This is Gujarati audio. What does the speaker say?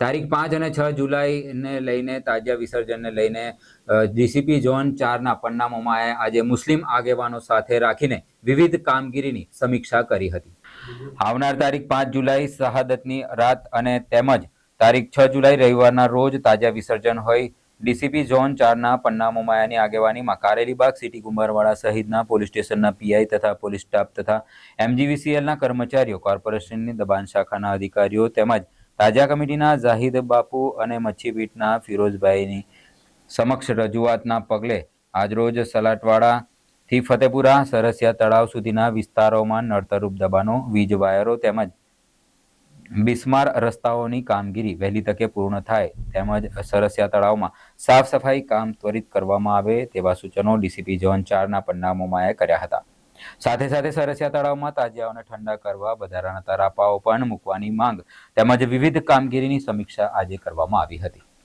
તારીખ પાંચ અને છ જુલાઈને લઈને તાજિયા વિસર્જનને લઈને ડીસીપી ઝોન ચારના પન્નામોમાં આજે મુસ્લિમ આગેવાનો સાથે રાખીને વિવિધ કામગીરીની સમીક્ષા કરી હતી. આવનાર તારીખ પાંચ જુલાઈ શહાદતની રાત અને તેમજ તારીખ છ જુલાઈ રવિવારના રોજ તાજા વિસર્જન હોય, ડીસીપી ઝોન ચારના પન્ના મોમાયાની આગેવાનીમાં કારેલીબાગ સિટી કુંભારવાડા સહિતના પોલીસ સ્ટેશનના પીઆઈ તથા પોલીસ સ્ટાફ તથા એમજીવીસીએલના કર્મચારીઓ, કોર્પોરેશનની દબાણ શાખાના અધિકારીઓ તેમજ તાજા કમિટીના જાહિદ બાપુ અને મચ્છીપીટના ફિરોઝભાઈની સમક્ષ રજૂઆતના પગલે આજરોજ સલાટવાડાથી ફતેપુરા, સરસિયા તળાવ સુધીના વિસ્તારોમાં નડતરરૂપ દબાણો, વીજ વાયરો તેમજ બિસ્માર રસ્તાઓની કામગીરી વહેલી તકે પૂર્ણ થાય તેમજ સરસિયા તળાવમાં સાફ સફાઈ કામ ત્વરિત કરવામાં આવે તેવા સૂચનો ડીસીપી ઝોન ચારના પન્નામોમાં કર્યા હતા. સાથે સાથે સરસિયા તળાવમાં તાજિયાઓને ઠંડા કરવા વધારાના તરાપાઓ પણ મૂકવાની માંગ તેમજ વિવિધ કામગીરીની સમીક્ષા આજે કરવામાં આવી હતી.